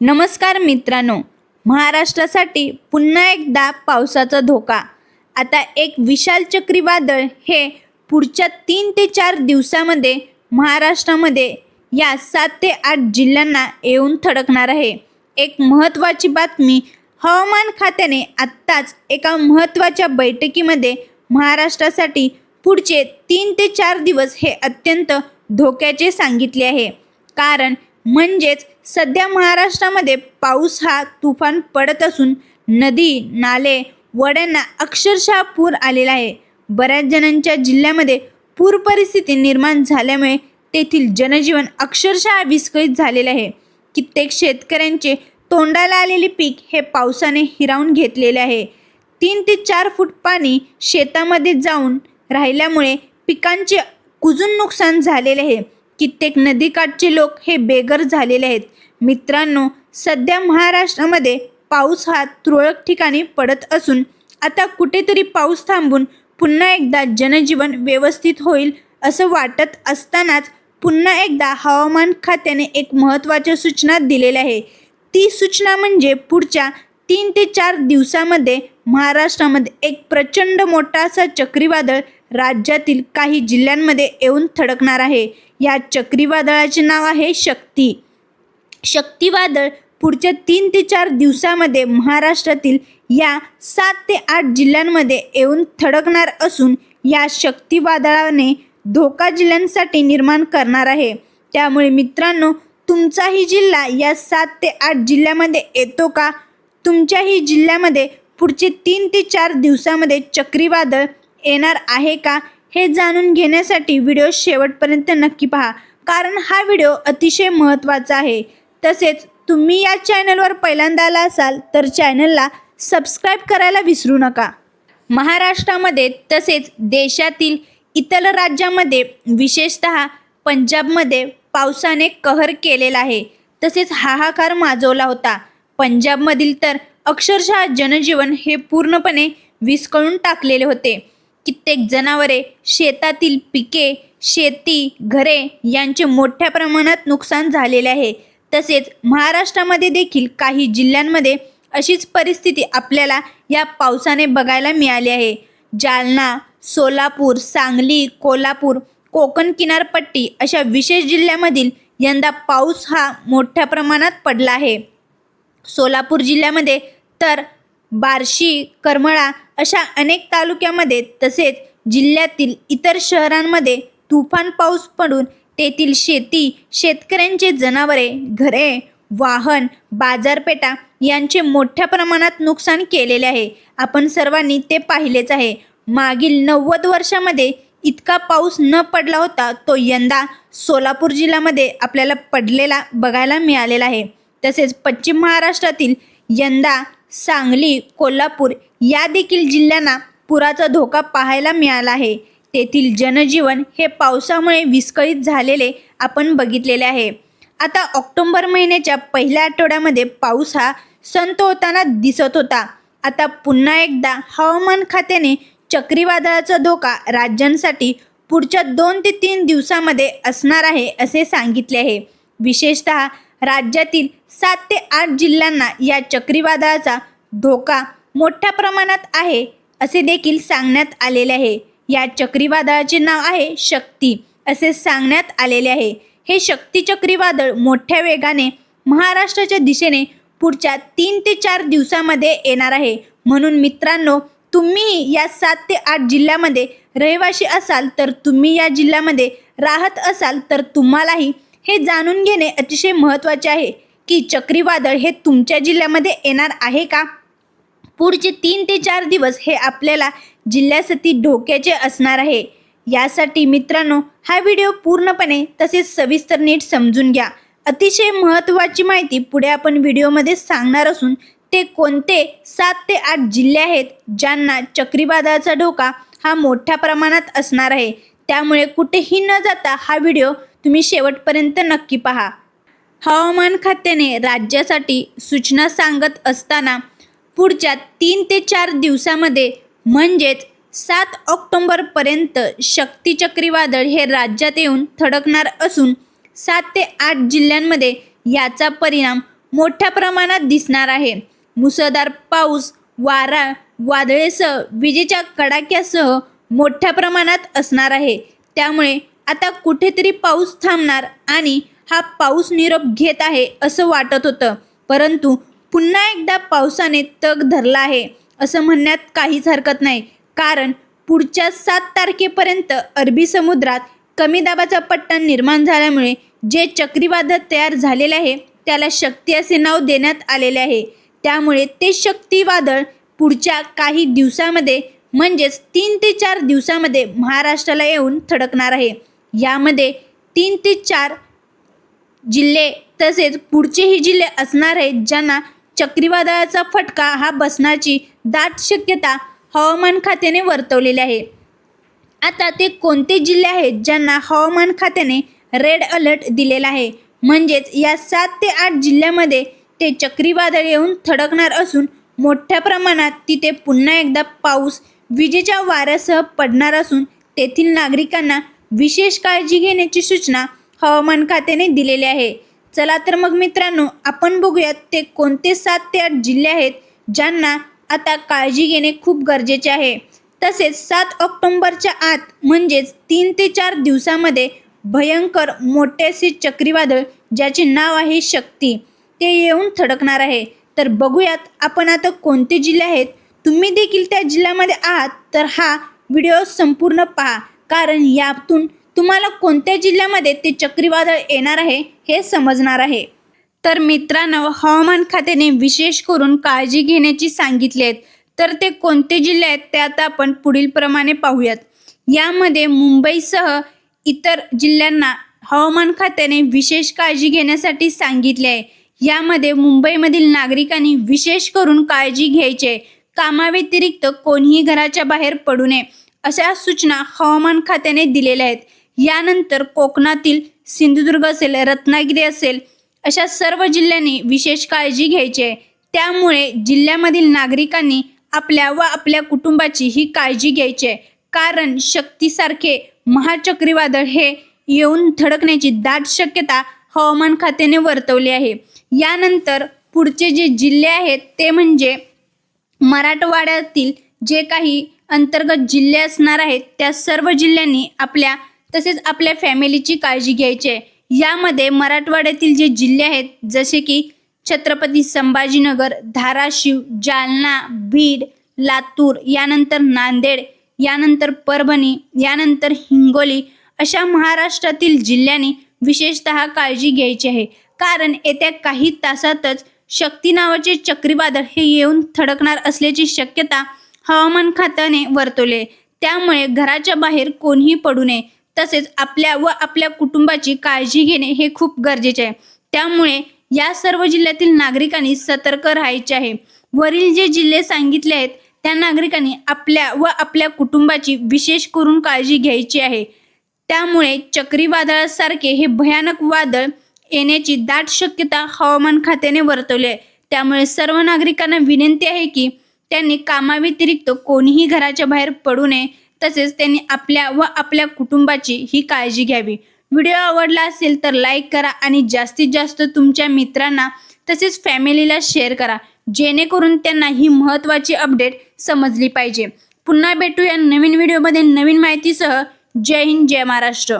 नमस्कार मित्रांनो महाराष्ट्रासाठी पुन्हा एकदा पावसाचा धोका. आता एक विशाल चक्रीवादळ हे पुढच्या तीन ते चार दिवसामध्ये महाराष्ट्रामध्ये या सात ते आठ जिल्ह्यांना येऊन थडकणार आहे. एक महत्त्वाची बातमी हवामान खात्याने आत्ताच एका महत्त्वाच्या बैठकीमध्ये महाराष्ट्रासाठी पुढचे तीन ते चार दिवस हे अत्यंत धोक्याचे सांगितले आहे. कारण म्हणजेच सध्या महाराष्ट्रामध्ये पाऊस हा तुफान पडत असून नदी नाले वड्यांना अक्षरशः पूर आलेला आहे. बऱ्याच जणांच्या जिल्ह्यामध्ये पूर परिस्थिती निर्माण झाल्यामुळे तेथील जनजीवन अक्षरशः विस्कळीत झालेले आहे. कित्येक शेतकऱ्यांचे तोंडाला आलेले पीक हे पावसाने हिरावून घेतलेले आहे. तीन ते चार फूट पाणी शेतामध्ये जाऊन राहिल्यामुळे पिकांचे कुजून नुकसान झालेले आहे. कित्येक नदीकाठचे लोक हे बेघर झालेले आहेत. मित्रांनो सध्या महाराष्ट्रामध्ये पाऊस हा तुरळक ठिकाणी पडत असून आता कुठेतरी पाऊस थांबून पुन्हा एकदा जनजीवन व्यवस्थित होईल असं वाटत असतानाच पुन्हा एकदा हवामान खात्याने एक महत्त्वाच्या सूचना दिलेल्या आहे. ती सूचना म्हणजे पुढच्या तीन ते चार दिवसामध्ये महाराष्ट्रामध्ये एक प्रचंड मोठा असा चक्रीवादळ राज्यातील काही जिल्ह्यांमध्ये येऊन थडकणार आहे. या चक्रीवादळाचे नाव आहे शक्ती. शक्तीवादळ पुढच्या तीन ते चार दिवसामध्ये महाराष्ट्रातील या सात ते आठ जिल्ह्यांमध्ये येऊन थडकणार असून या शक्तीवादळाने धोका जिल्ह्यांसाठी निर्माण करणार आहे. त्यामुळे मित्रांनो तुमचाही जिल्हा या सात ते आठ जिल्ह्यामध्ये येतो का? तुमच्याही जिल्ह्यामध्ये पुढचे तीन ते चार दिवसामध्ये चक्रीवादळ येणार आहे का हे जाणून घेण्यासाठी व्हिडिओ शेवटपर्यंत नक्की पहा. कारण हा व्हिडिओ अतिशय महत्त्वाचा आहे. तसेच तुम्ही या चॅनलवर पहिल्यांदा आला असाल तर चॅनलला सबस्क्राईब करायला विसरू नका. महाराष्ट्रामध्ये तसेच देशातील इतर राज्यामध्ये विशेषत पंजाबमध्ये पावसाने कहर केलेला आहे. तसेच हाहाकार माजवला होता. पंजाबमधील तर अक्षरशः जनजीवन हे पूर्णपणे विस्कळून टाकलेले होते. कित्येक जनावरे शेतातील पिके शेती घरे यांचे मोठ्या प्रमाणात नुकसान झालेले आहे. तसेच महाराष्ट्रामध्ये देखील काही जिल्ह्यांमध्ये अशीच परिस्थिती आपल्याला या पावसाने बघायला मिळाली आहे. जालना सोलापूर सांगली कोल्हापूर कोकण किनारपट्टी अशा विशेष जिल्ह्यामधील यंदा पाऊस हा मोठ्या प्रमाणात पडला आहे. सोलापूर जिल्ह्यामध्ये तर बार्शी करमळा अशा अनेक तालुक्यामध्ये तसेच जिल्ह्यातील इतर शहरांमध्ये तुफान पाऊस पडून तेथील शेती शेतकऱ्यांचे जनावरे घरे वाहन बाजारपेठा यांचे मोठ्या प्रमाणात नुकसान केलेले आहे. आपण सर्वांनी ते पाहिलेच आहे. मागील नव्वद वर्षामध्ये इतका पाऊस न पडला होता तो यंदा सोलापूर जिल्ह्यामध्ये आपल्याला पडलेला बघायला मिळालेला आहे. तसेच पश्चिम महाराष्ट्रातील यंदा सांगली कोल्हापूर या देखील जिल्ह्यांना पुराचा धोका पाहायला मिळाला आहे. तेथील जनजीवन हे पावसामुळे विस्कळीत झालेले आपण बघितलेले आहे. आता ऑक्टोंबर महिन्याच्या पहिल्या आठवड्यामध्ये पाऊस हा संत होताना दिसत होता. आता पुन्हा एकदा हवामान खात्याने चक्रीवादळाचा धोका राज्यांसाठी पुढच्या दोन ते तीन दिवसामध्ये असणार आहे असे सांगितले आहे. विशेषतः राज्यातील सात ते आठ जिल्ह्यांना या चक्रीवादळाचा धोका मोठ्या प्रमाणात आहे असे देखील सांगण्यात आलेले आहे. या चक्रीवादळाचे नाव आहे शक्ती असे सांगण्यात आलेले आहे. हे शक्ती चक्रीवादळ मोठ्या वेगाने महाराष्ट्राच्या दिशेने पुढच्या तीन ते चार दिवसामध्ये येणार आहे. म्हणून मित्रांनो तुम्ही या सात ते आठ जिल्ह्यामध्ये रहिवाशी असाल तर तुम्ही या जिल्ह्यामध्ये राहत असाल तर तुम्हालाही हे जाणून घेणे अतिशय महत्त्वाचे आहे की चक्रीवादळ हे तुमच्या जिल्ह्यामध्ये येणार आहे का? पुढचे तीन ते चार दिवस हे आपल्याला जिल्ह्यासाठी धोक्याचे असणार आहे. यासाठी मित्रांनो हा व्हिडिओ पूर्णपणे तसेच सविस्तर नीट समजून घ्या. अतिशय महत्त्वाची माहिती पुढे आपण व्हिडिओमध्ये सांगणार असून ते कोणते सात ते आठ जिल्हे आहेत ज्यांना चक्रीवादळाचा धोका हा मोठ्या प्रमाणात असणार आहे. त्यामुळे कुठेही न जाता हा व्हिडिओ तुम्ही शेवटपर्यंत नक्की पहा. हवामान खात्याने राज्यासाठी सूचना सांगत असताना पुढच्या तीन ते चार दिवसामध्ये म्हणजेच सात ऑक्टोंबरपर्यंत शक्ती चक्रीवादळ हे राज्यात येऊन थडकणार असून सात ते आठ जिल्ह्यांमध्ये याचा परिणाम मोठ्या प्रमाणात दिसणार आहे. मुसळधार पाऊस वारा वादळेसह विजेच्या कडाक्यासह मोठ्या प्रमाणात असणार आहे. त्यामुळे आता कुठेतरी पाऊस थांबणार आणि हा पाऊस निरोप घेत आहे असं वाटत होतं. परंतु पुन्हा एकदा पावसाने तग धरला आहे असं म्हणण्यात काहीच हरकत नाही. कारण पुढच्या सात तारखेपर्यंत अरबी समुद्रात कमी दाबाचा पट्टा निर्माण झाल्यामुळे जे चक्रीवादळ तयार झालेले आहे त्याला शक्ती असे नाव देण्यात आलेले आहे. त्यामुळे ते शक्तीवादळ पुढच्या काही दिवसामध्ये म्हणजेच तीन ते चार दिवसामध्ये महाराष्ट्राला येऊन थडकणार आहे. यामध्ये तीन ते चार जिल्हे तसेच पुढचेही जिल्हे असणार आहेत ज्यांना चक्रीवादळाचा फटका हा बसण्याची दाट शक्यता हवामान खात्याने वर्तवलेली आहे. आता ते कोणते जिल्हे आहेत ज्यांना हवामान खात्याने रेड अलर्ट दिलेला आहे? म्हणजेच या सात ते आठ जिल्ह्यामध्ये ते चक्रीवादळ येऊन थडकणार असून मोठ्या प्रमाणात तिथे पुन्हा एकदा पाऊस विजेच्या वाऱ्यासह पडणार असून तेथील नागरिकांना विशेष काळजी घेण्याची सूचना हवामान खात्याने दिलेली आहे. चला तर मग मित्रांनो आपण बघूयात ते कोणते सात ते आठ जिल्हे आहेत ज्यांना आता काळजी घेणे खूप गरजेचे आहे. तसेच सात ऑक्टोंबरच्या आत म्हणजेच तीन ते चार दिवसामध्ये भयंकर मोठे असे चक्रीवादळ ज्याचे नाव आहे शक्ती ते येऊन थडकणार आहे. तर बघूयात आपण आता कोणते जिल्हे आहेत. तुम्ही देखील त्या जिल्ह्यामध्ये आहात तर हा व्हिडिओ संपूर्ण पहा. कारण यातून तुम्हाला कोणत्या जिल्ह्यामध्ये ते चक्रीवादळ येणार आहे हे समजणार आहे. तर मित्रांनो हवामान खात्याने विशेष करून काळजी घेण्याची सांगितली आहेत. तर ते कोणते जिल्हे आहेत ते आता आपण पुढील प्रमाणे पाहूयात. यामध्ये मुंबईसह इतर जिल्ह्यांना हवामान खात्याने विशेष काळजी घेण्यासाठी सांगितले आहे. यामध्ये मुंबईमधील नागरिकांनी विशेष करून काळजी घ्यायची आहे. कामाव्यतिरिक्त कोणीही घराच्या बाहेर पडू नये. अशा सूचना हवामान खात्याने दिलेल्या आहेत. यानंतर कोकणातील सिंधुदुर्ग असेल रत्नागिरी असेल अशा सर्व जिल्ह्यांनी विशेष काळजी घ्यायची आहे. त्यामुळे जिल्ह्यामधील नागरिकांनी आपल्या व आपल्या कुटुंबाची ही काळजी घ्यायची आहे. कारण शक्तीसारखे महाचक्रीवादळ हे येऊन धडकण्याची दाट शक्यता हवामान खात्याने वर्तवली आहे. यानंतर पुढचे जे जिल्हे आहेत ते म्हणजे मराठवाड्यातील जे काही अंतर्गत जिल्हे असणार आहेत त्या सर्व जिल्ह्यांनी आपल्या तसेच आपल्या फॅमिलीची काळजी घ्यायची आहे. यामध्ये मराठवाड्यातील जे जिल्हे आहेत जसे की छत्रपती संभाजीनगर धाराशिव जालना बीड लातूर यानंतर नांदेड यानंतर परभणी यानंतर हिंगोली अशा महाराष्ट्रातील जिल्ह्यांनी विशेषतः काळजी घ्यायची आहे. कारण येत्या काही तासातच शक्ती नावाचे चक्रीवादळ हे येऊन थडकणार असल्याची शक्यता हवामान खात्याने वर्तवले. आहे. त्यामुळे घराच्या बाहेर कोणीही पडू नये. तसेच आपल्या व आपल्या कुटुंबाची काळजी घेणे हे खूप गरजेचे आहे. त्यामुळे या सर्व जिल्ह्यातील नागरिकांनी सतर्क राहायचे आहे. वरील जे जिल्हे सांगितले आहेत त्या नागरिकांनी आपल्या व आपल्या कुटुंबाची विशेष करून काळजी घ्यायची आहे. त्यामुळे चक्रीवादळासारखे हे भयानक वादळ येण्याची दाट शक्यता हवामान खात्याने वर्तवली आहे. त्यामुळे सर्व नागरिकांना विनंती आहे की त्यांनी कामाव्यतिरिक्त कोणीही घराच्या बाहेर पडू नये तसेच त्यांनी आपल्या व आपल्या कुटुंबाची ही काळजी घ्यावी. व्हिडिओ आवडला असेल तर लाईक करा आणि जास्तीत जास्त तुमच्या मित्रांना तसेच फॅमिलीला शेअर करा जेणेकरून त्यांना ही महत्त्वाची अपडेट समजली पाहिजे. पुन्हा भेटूया नवीन व्हिडिओमध्ये नवीन माहितीसह. जय हिंद जय महाराष्ट्र.